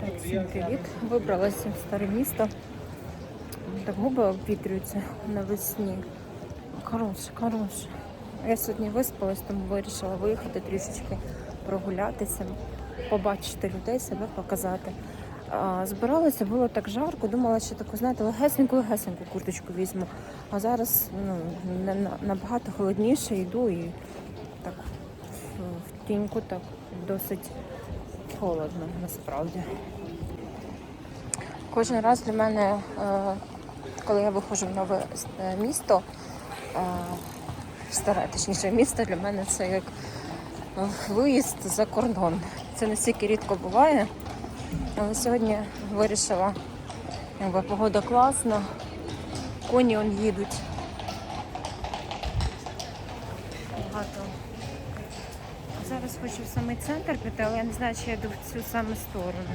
Так, всім привіт. Вибралася в старе місто. Так губи обвітрюються навесні. Хороше, хороше. Я сьогодні виспалась, тому вирішила виїхати трішечки прогулятися, побачити людей, себе показати. А, збиралася, було так жарко, думала, що таку, знаєте, легесеньку, легесеньку курточку візьму. А зараз ну, на- на- набагато холодніше йду і так в тіньку так досить холодно насправді. Кожен раз для мене, е, коли я виходжу в нове е, місто, е, старе точніше місто, для мене це як виїзд за кордон. Це настільки рідко буває. Але сьогодні вирішила, якби погода класна, коні он їдуть. Багато. Зараз хочу в самий центр піти, але я не знаю, чи я йду в цю саму сторону.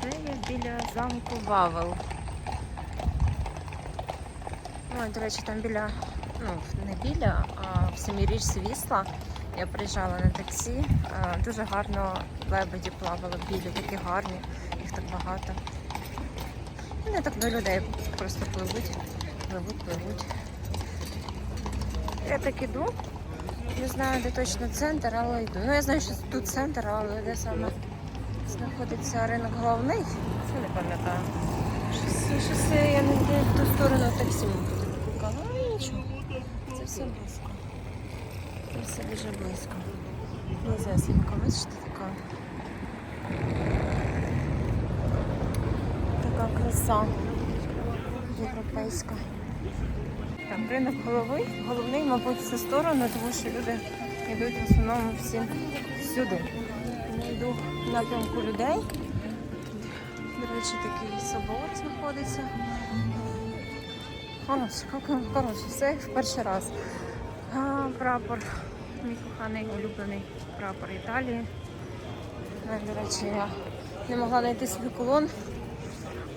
Це я біля замку Вавел. Ой, до речі, там біля, ну, не біля, а в самій річці Вісла. Я приїжджала на таксі. е, Дуже гарно лебеді плавали білі, такі гарні, їх так багато. Не так до людей просто пливуть, пливуть, пливуть. Я так іду. Не знаю, де точно центр, але йду. Ну я знаю, що тут центр, але де саме знаходиться ринок головний. Це не пам'ятаю. Щось, щось я не в ту сторону таксі викликала. Ну нічого. Це все близько. Все дуже близько. Близесенько, бачите, така. Така краса європейська. Так, ринок голови, головний, мабуть, в цю сторону, тому що люди йдуть в основному всі сюди. Я йду в напрямку людей. До речі, такий собор знаходиться. Коротше, все в перший раз. А, прапор, мій коханий улюблений прапор Італії. До речі, я не могла знайти свій колон,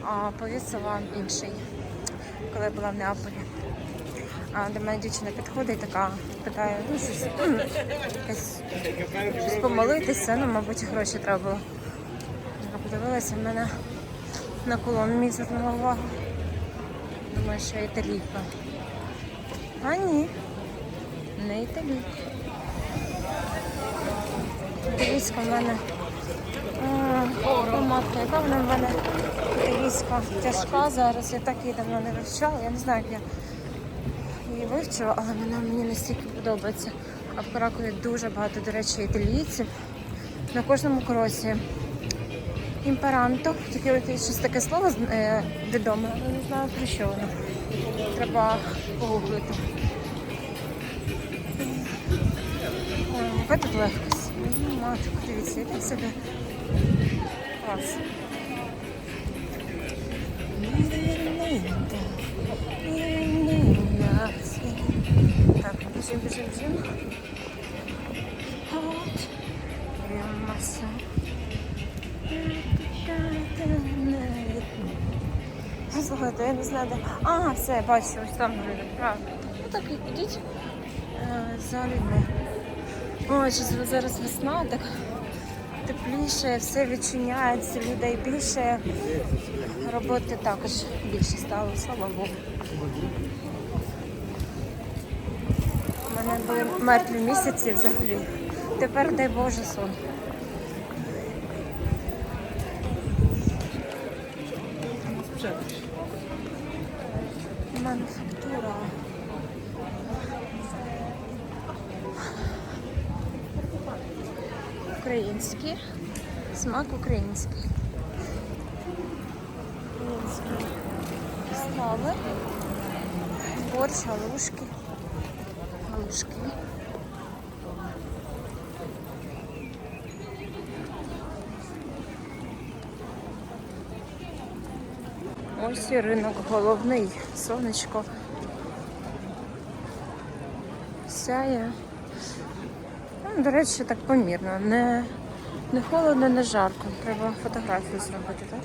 а повісила інший, коли я була в Неаполі. А до мене дівчина підходить, така питає, ну щось, м, якесь, щось помолитися, ну, мабуть, гроші треба було. Я подивилася, в мене на колон мій звернула увагу. Думаю, що італійка. А ні, не італійка. Італійська в мене. О, яка вона в мене італійська тяжка зараз. Я так її давно не вивчала. Я не знаю, як я її вивчила, але вона мені настільки подобається. А в Каракові дуже багато, до речі, італійців. На кожному кросі. Імперанто. Тільки щось таке слово е, відоме, але не знаю про що воно. Треба погуглити. Ой, тут легкость. Матку, дивіться, яка себе. Клас. Так, біжим, біжим, біжим. От. Маса. Слухайте, я не знаю, де. А, все, бачу, ось там люди. Правда. Ну так ідіть е, за людьми. Ой, зараз весна, так тепліше, все відчиняється, людей більше. Роботи також більше стало, слава Богу. У мене були мертві місяці взагалі. Тепер дай Боже сон. Українські. Смак український. Українські страви. Борщ, галушки. Галушки. Ось і ринок головний. Сонечко. Сяє. Ну, До речі, так помірно. Не, не холодно, не жарко. Треба фотографію зробити, так?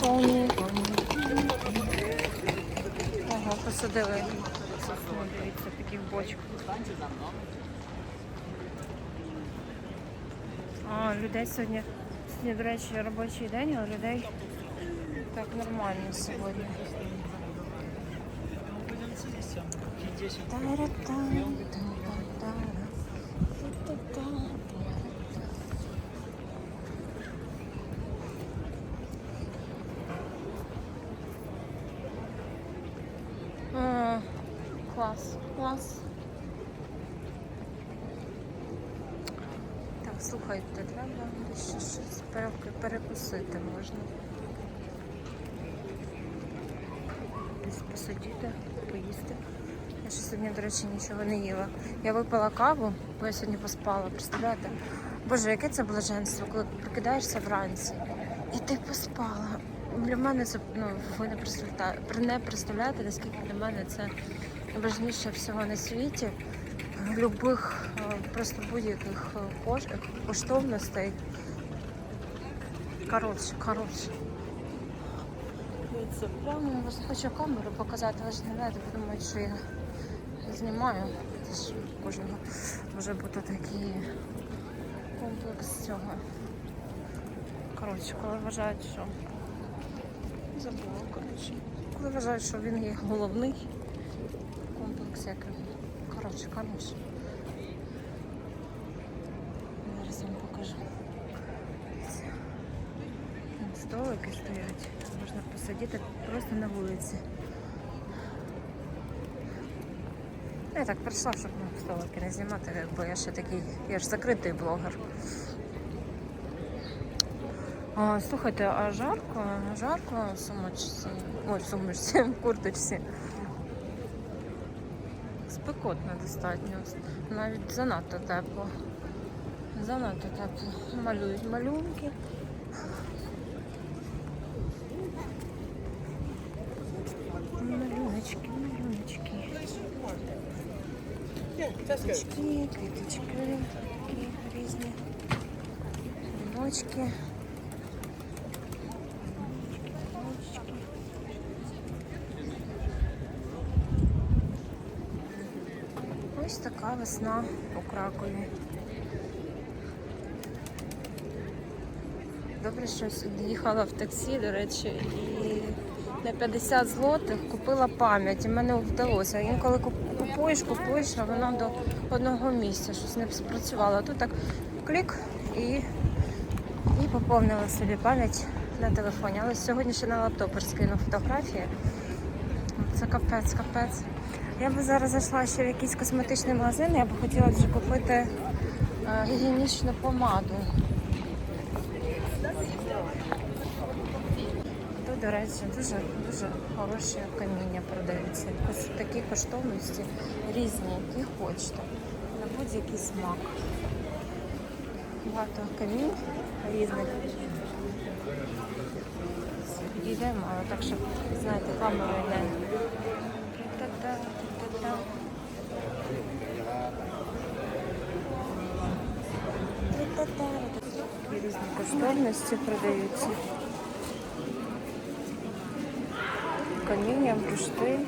Повні, повні. Ого, посадили дивіться, такі в бочку. А, людей сьогодні, сьогодні, до речі, робочий день, але людей так нормально сьогодні. А, Клас, клас. Так, слухайте, треба ще щось перекусити можна. Десь посидіти, поїсти. Я ще сьогодні, до речі, нічого не їла. Я випила каву, бо я сьогодні поспала, представляєте? Боже, яке це блаженство, коли прокидаєшся вранці і ти поспала. Для мене це ну ви не представляєте, не представляєте, наскільки для мене це найважніше всього на світі. Любих е, просто будь-яких е, коштовностей. Коротше, коротше. Прямо хочу камеру показати, але ж не знаєте, подумають, що я знімаю. У кожного може бути такий комплекс цього. Коротше, коли вважають, що забула, коротше. Коли вважають, що він є головний комплекс, як. Коротше, коротше. Зараз вам покажу. Столики стоять. Можна посидіти просто на вулиці. Я так прийшла, щоб ну, столики не знімати, бо я ще такий, я ж закритий блогер. А, слухайте, а жарко, жарко в сумочці. Ой, в сумочці, в курточці. Спекотно достатньо. Навіть занадто тепло. Занадто тепло. Малюють малюнки. Квіточки, квіточки такі різні. Віночки. Ось така весна у Кракові. Добре, що їхала в таксі, до речі, і на 50 злотих купила пам'ять. І мене вдалося. Інколи куп- купуєш, купуєш, а воно до одного місця щось не спрацювало. Тут так клік і, і поповнила собі пам'ять на телефоні. Але сьогодні ще на лаптоп розкину фотографії. Це капець, капець. Я би зараз зайшла ще в якийсь косметичний магазин, я б хотіла вже купити е, гігієнічну помаду. Тут, до речі, дуже дуже хороші каміння продаються. Ось такі коштовності різні, які хочете. На будь-який смак. Багато камінь різних. Підійдемо, але так, щоб, знаєте, камера йде. Різні коштовності продаються. Каміння, бурштин.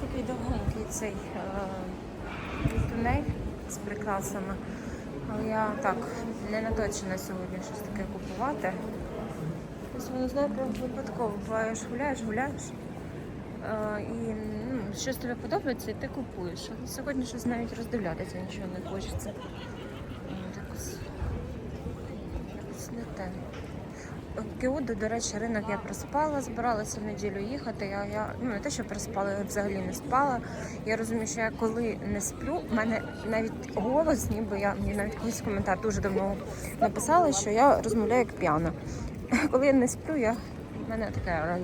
Такий довгенький цей е, тунель з прикрасами. Але я так не наточена сьогодні щось таке купувати. Воно знаєте, випадково буваєш, гуляєш, гуляєш. І ну, щось тобі подобається, і ти купуєш. Але сьогодні щось навіть роздивлятися нічого не хочеться. Е, Якось, не те. Кеуду, до речі, ринок я проспала, збиралася в неділю їхати. Я, я ну не те, що проспала, я взагалі не спала. Я розумію, що я коли не сплю, в мене навіть голос, ніби я мені навіть колись коментар дуже давно написали, що я розмовляю як п'яна. Коли я не сплю, я в мене така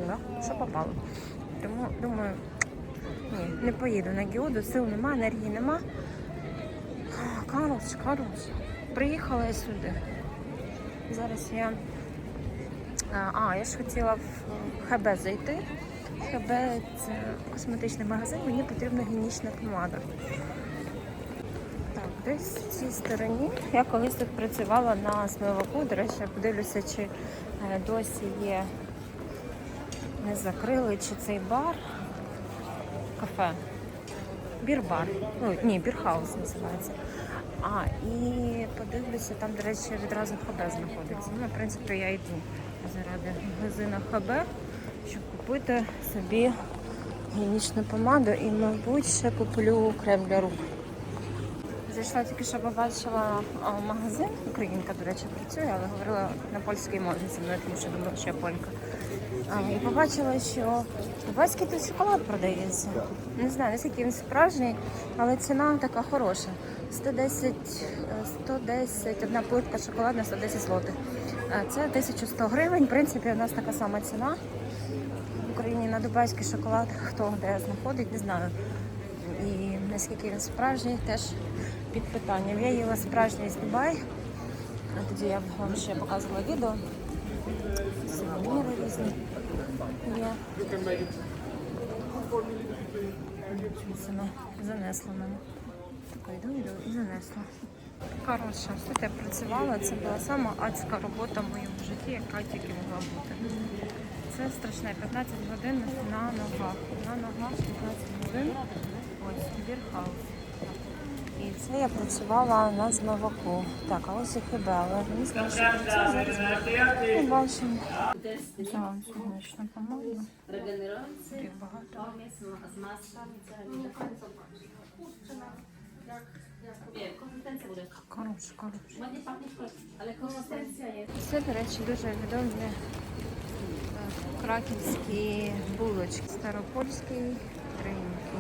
що попало. Тому думаю, ні, не поїду на Геоду, сил нема, енергії нема. Коротше, коротше. Приїхала я сюди. Зараз я. А, я ж хотіла в ХБ зайти. ХБ це косметичний магазин, мені потрібна гігієнічна помада. Так, десь в цій стороні. Я колись тут працювала на смиваку. До речі, я подивлюся, чи е, досі є не закрили, чи цей бар. Кафе. Бір-бар. Ну, ні, бірхаус називається. А, і подивлюся, там, до речі, відразу ХБ знаходиться. Ну, в принципі, я йду заради магазину ХБ, щоб купити собі гігієнічну помаду і, мабуть, ще куплю крем для рук. Зайшла тільки що побачила магазин. Українка, до речі, працює, але говорила на польській мові зі мною, тому що думала, що я полька. І побачила, що дубайський тут шоколад продається. Не знаю, наскільки він справжній, але ціна така хороша. 110, е, 110 одна плитка шоколадна, 110 злотих. Е, Це 1100 гривень. В принципі, у нас така сама ціна. В Україні на дубайський шоколад хто де знаходить, не знаю. І наскільки він справжній, теж під питанням. Я їла справжній з Дубай. Тоді я вам ще показувала відео. Сувеніри різні Це занесла мене. Так, йду, і занесла. Коротше, я працювала, це була сама адська робота в моєму житті, яка тільки могла бути. Це страшне, 15 годин на ногах. На ногах 15 годин. Ось, бірхаус. І це я працювала на змиваку. Так, а ось і Так, сонячна помада. Regenerujący, багато. ale konsystencja jest. Це, до речі, дуже відомі е, краківські булочки. Старопольський тринки.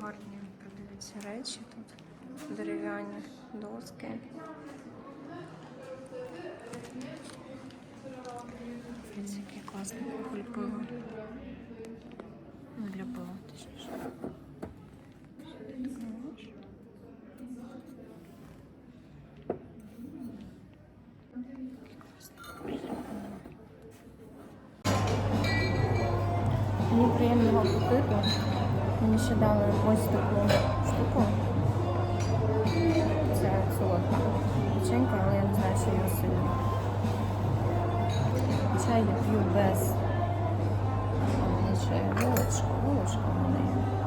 Гарні продаються речі тут. Дерев'яні доски. Дивіться, який класний кухоль пива. Ну, для пива, точніше. Мені приємного апетиту. Мені ще дали ось таку штуку. Це солодка печенька, але я не знаю, що його сильно. Чай я п'ю без. А Мені ще є вилочка, вилочка в мене є. М.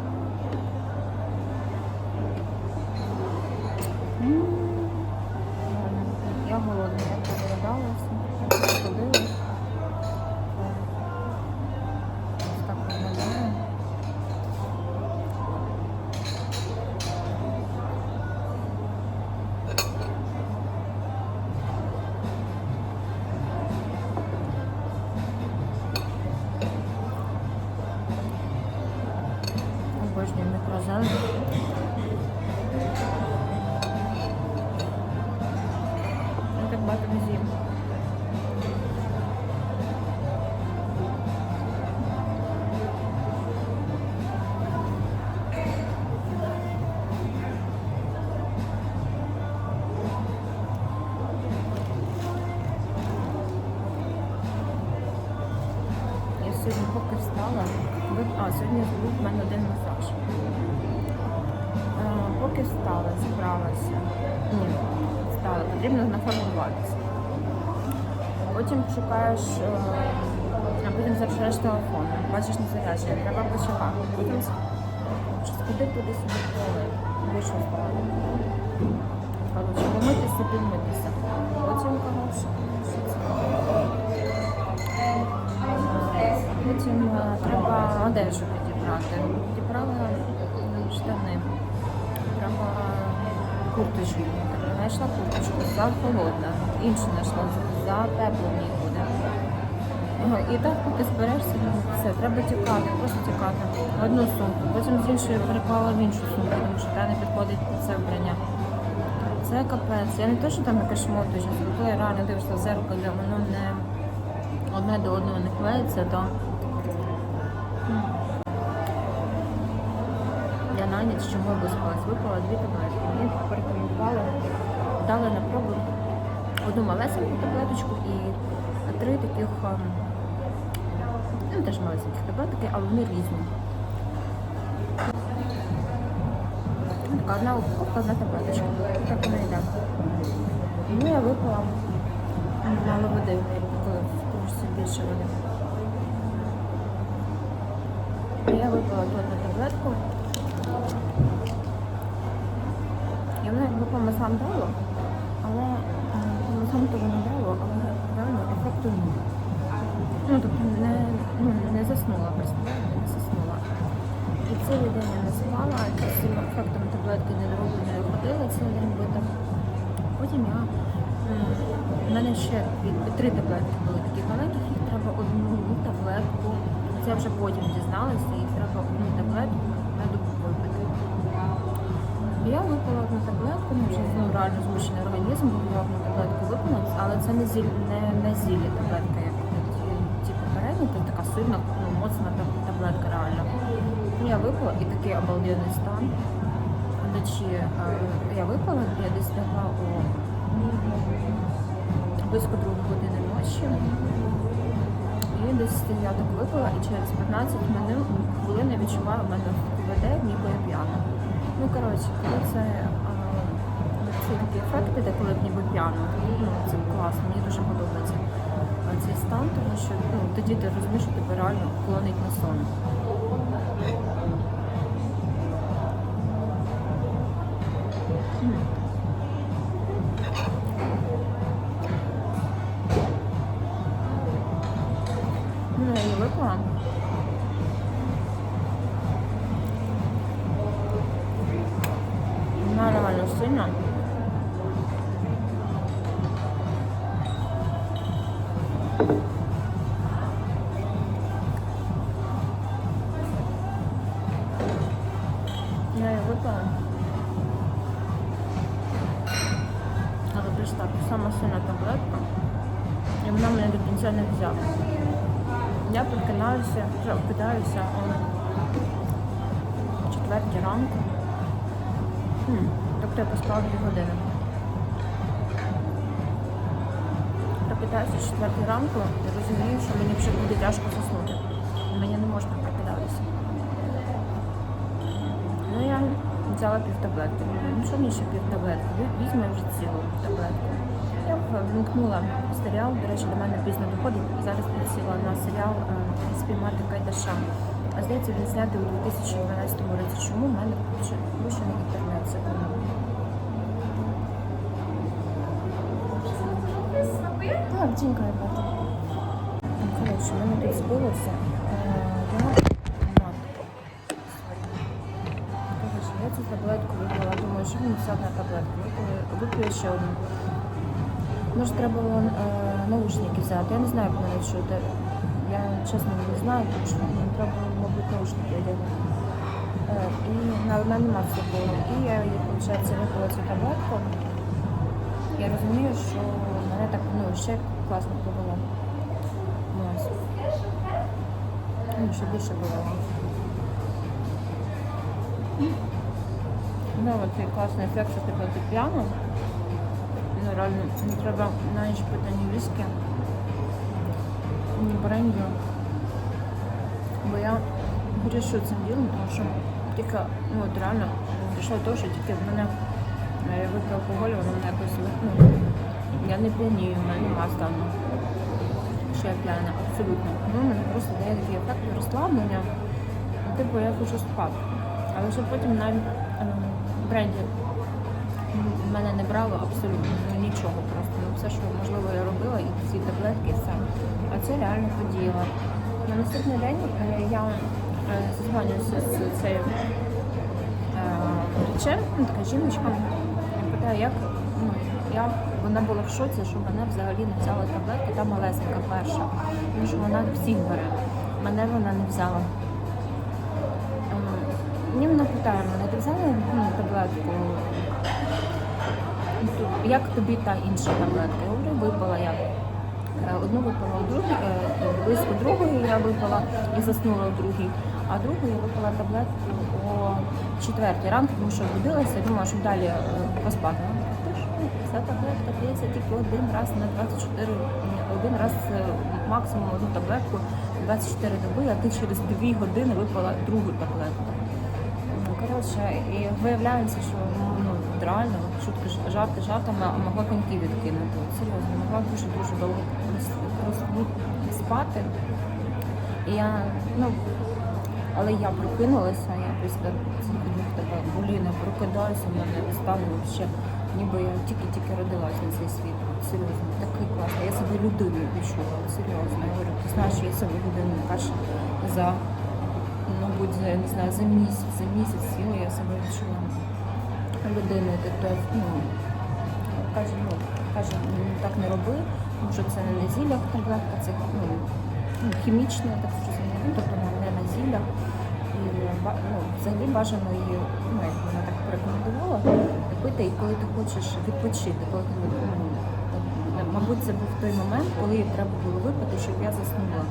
зібралася. Ні, встала, потрібно нафарбуватися. Потім шукаєш, е, а потім запишаєш телефон, бачиш на зарядження, треба почекати. Потім сходи туди собі в вийшов з туалету. Коротше, помитися, підмитися. Потім, коротше. Потім е, треба одежу підібрати. Підібрала штани. Курточку. Знайшла курточку, за холодна. Іншу знайшла, за ній буде. І так поки зберешся, ну, все, треба тікати, просто тікати. Одну сумку, потім з іншої переклала в іншу сумку, тому що та не підходить під це вбрання. Це капець. Я не те, що там якась шмоточка, коли я реально дивишся в зеркало, воно не одне до одного не клеїться, то я на ніч чому виспалась, випила дві таблетки. Порекомендували дали на пробу одну малесеньку таблеточку і три таких, ем, ну теж малесеньких таблетки, але вони різні. Така одна упаковка, одна таблеточка. Так вона йде. Ну, я випила мало води, коли в кружці більше води. Я випила одну таблетку. І вона маслам дало, але е, по маслам не дало, але реально ефекту нуль. Ну, тобто не, ну, не заснула, представляєте, не заснула. І цілий день я не спала, цим ефектом таблетки не дорогу не ходила цілий день бита. Потім я у мене ще три таблетки були такі маленькі, їх треба одну таблетку. Це вже потім дізналася, їх треба одну таблетку на добу випити. Я випила одну таблетку, ну вже ну, реально змушений організм, бо я одну таблетку випила, але це не зіль, не, не зілля таблетка, як ті, ті попередні, це така сильна, ну, моцна таблетка реально. Ну, Я випила і такий обалденний стан. Вночі е, я випила, я десь лягла о близько другої години ночі. І десь я так випила, і через 15 хвилин хвилин я відчуваю, в мене веде, ніби я п'яна. Ну, коротше, коли це ці такі ефекти, де коли ніби п'яно, ну, це класно, мені дуже подобається цей стан, тому що ну, тоді ти розумієш, що тебе реально клонить на сон. М. Я прокидаюся, вже прокидаюся о четвертій ранку. Хм, Тобто я поспала дві години. Прокидаюся четвертій ранку і розумію, що мені вже буде тяжко заснути. Мені не можна прокидатися. Ну я взяла пів таблетки. Ну що мені ще пів таблетки? Ві- Візьму вже цілу таблетку. Я вимкнула серіал, до речі, до мене пізно доходить. Зараз підсіла на серіал е, Спіймати Кайдаша. А здається, він знятий у 2012 році. Чому в мене включений інтернет? Це Так, Дінка ребята. Коротше, мене тут збилося. Е, Я цю таблетку випила, думаю, що мені взяти на таблетку. Випила ще одну. Може, треба було е, наушники взяти. Я не знаю, як мене чути. Я чесно не знаю, тому що мені треба було, мабуть, наушники одягнути. Е, і на, нема з собою. І я її, виходить, випила цю таблетку. Я розумію, що мене так ну, ще класно повело. Ну. Ну, ще більше повело. Ну, цей класний ефект, що типу ти п'яна. Реально, треба на ніч пити ні віскі, ні бренді. Бо я грішу цим ділом, тому що тільки, ну от реально, прийшло того, що тільки в мене е, я алкоголь, воно мене якось ну, я не п'янію, в мене нема стану. Що я п'яна, абсолютно. Ну, мене просто дає такий ефект розслаблення. Типу я хочу спати. Але вже потім навіть ем, бренді мене не брало абсолютно нічого просто. Ну, все, що можливо я робила, і ці таблетки, і все. А це реально подіяло. На наступний день е, я е, зазвонююся з цією речем, ну, така жіночка, я питаю, як, ну, як вона була в шоці, що мене взагалі не взяла таблетки, та малесенька перша. Тому що вона всіх бере. Мене вона не взяла. Ем, Ні, вона питає мене, ти взяла ну, таблетку? Ну, то Як тобі та інша таблетка? Я говорю, випала я. Е, Одну випила у другій, е, близько другої я випила і заснула у другій, а другу я випила таблетку о четвертій ранку, тому що будилася, думала, щоб далі е, поспати. Вона така, «Ти що, Ця таблетка п'ється тільки один раз на 24, один раз максимум одну таблетку 24 доби, а ти через 2 години випила другу таблетку. Коротше, і виявляється, що ну, реально, шутки жарти жартами, а могла коньки відкинути. Серйозно, могла дуже-дуже довго прос- прос- спати. І я, ну, але я прокинулася, я після цих тебе боліна прокидаюся, в мене стан взагалі, ніби я тільки-тільки родилася на цей світ. Серйозно, такий класний. Я себе людиною відчула, серйозно. Я говорю, ти знаєш, я себе людиною перше за, мабуть, за, я не знаю, за місяць, за місяць сіла, я себе відчула людиною. Тобто, ну, каже, ну, каже, ну, так не роби, тому що це не на зіллях таблетка, це ну, ну, хімічне, так зрозуміла, ну, тобто не- не на зіллях. І ну, взагалі бажано її, ну, як вона так порекомендувала, пити, і коли ти хочеш відпочити, коли ти, ну, мабуть, це був той момент, коли треба було випити, щоб я заснула.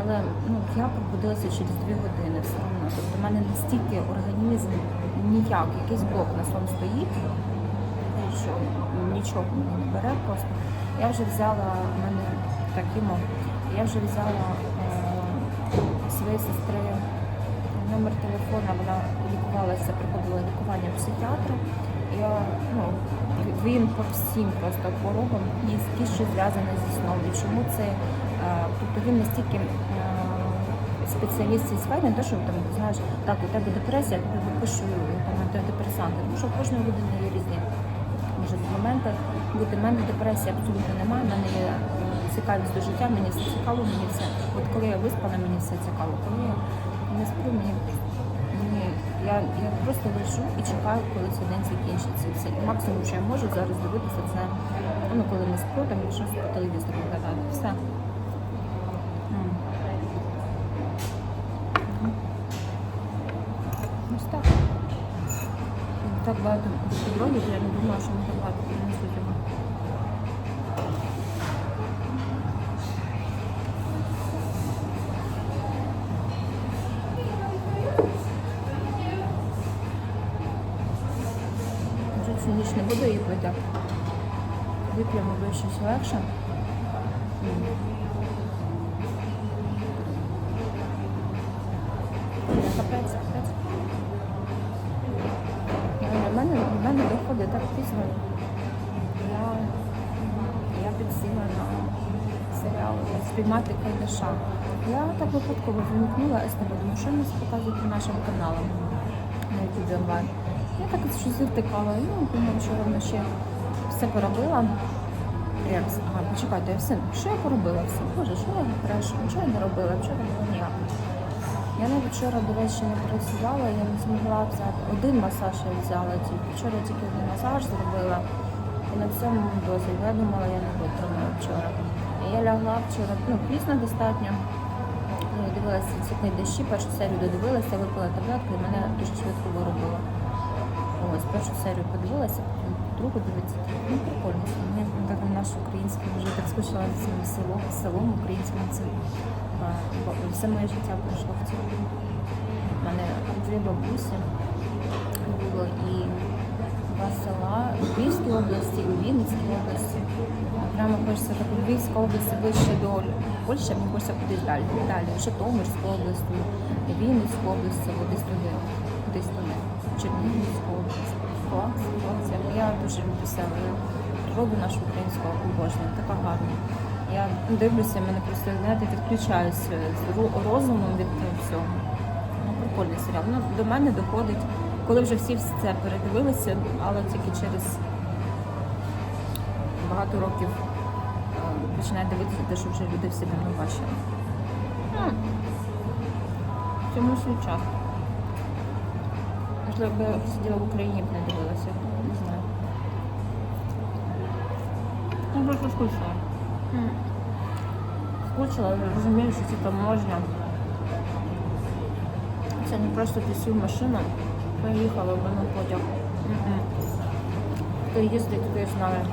Але ну, я пробудилася через дві години все одно. Тобто в мене настільки організм ніяк, якийсь блок на сон стоїть, що нічого не бере просто. Я вже взяла в мене такимо, я вже взяла е, своєї сестри номер телефона, вона лікувалася, проходила лікування психіатра. Я, ну, він по всім просто хворобам, і ті, що зв'язані зі сном. І чому це, тобто він настільки е, спеціаліст сфери, не те, що там, знаєш, так, у тебе депресія, я тобі випишу там, антидепресанти, тому що у кожної людини є різні може моменти бути. У мене депресії абсолютно немає, в мене є е, цікавість до життя, мені все цікаво, мені все. От коли я виспана, мені все цікаво. Коли я не сплю, мені, мені я, я просто лежу і чекаю, коли цей день закінчиться. Це максимум, що я можу зараз дивитися, це ну, коли не сплю, там щось по телевізору глядати. Все. М. Ось так. Так багато дронів, я не думала, що ми так принесуть його. Вже цю ніч не буду її пити. Вип'ємо бо щось легше. Капець, капець. Для мене, для так пізно. Я, я підсіла на серіал спіймати кайдаша. Я так випадково вимкнула СТБ, тому що нас показують по нашим каналам на YouTube онлайн. Я так щось завтикала, ну, думаю, що воно ще все поробила. Як, ага, почекайте, я все, що я поробила все? Боже, що я брешу? Нічого я не робила, вчора було ніяк. Я навіть вчора, до речі, не працювала, я не змогла взяти. Один масаж я взяла тільки. Вчора тільки один масаж зробила. І на всьому досить. Я думала, я не витримаю вчора. Я лягла вчора, ну, пізно достатньо. Ну, дивилася ці дощі, першу серію додивилася, випила таблетку і мене дуже швидко виробило. Ось першу серію подивилася, другу дивиться. Ну, прикольно. Мені так наш український вже так скучила за цим селом, селом українським цим. Бо Все моє життя пройшло в цьому. У мене дві бабусі було і два села у Львівській області, у Вінницькій області. Прямо хочеться так у Львівській області ближче до Польщі, мені хочеться кудись далі. Далі, в Житомирську область, Вінницьку область, десь туди, десь туди, в Чернігівську область. Клас, клас. Я- дуже люблю себе. Природу нашу українську обожнюю, така гарна. Я дивлюся, мене просто знаєте, відключаюся з розумом від всього. Ну, прикольний серіал. Ну, до мене доходить, коли вже всі це передивилися, але тільки через багато років е, починає дивитися те, що вже люди всі давно бачили. Цьому свій час. Можливо, якби я сиділа в Україні б не дивилася, не знаю. Ну, просто скучно. М. Але розумію, що це там можна. Це не просто ти машину, поїхала в мене потяг. Хто їздить, той знає.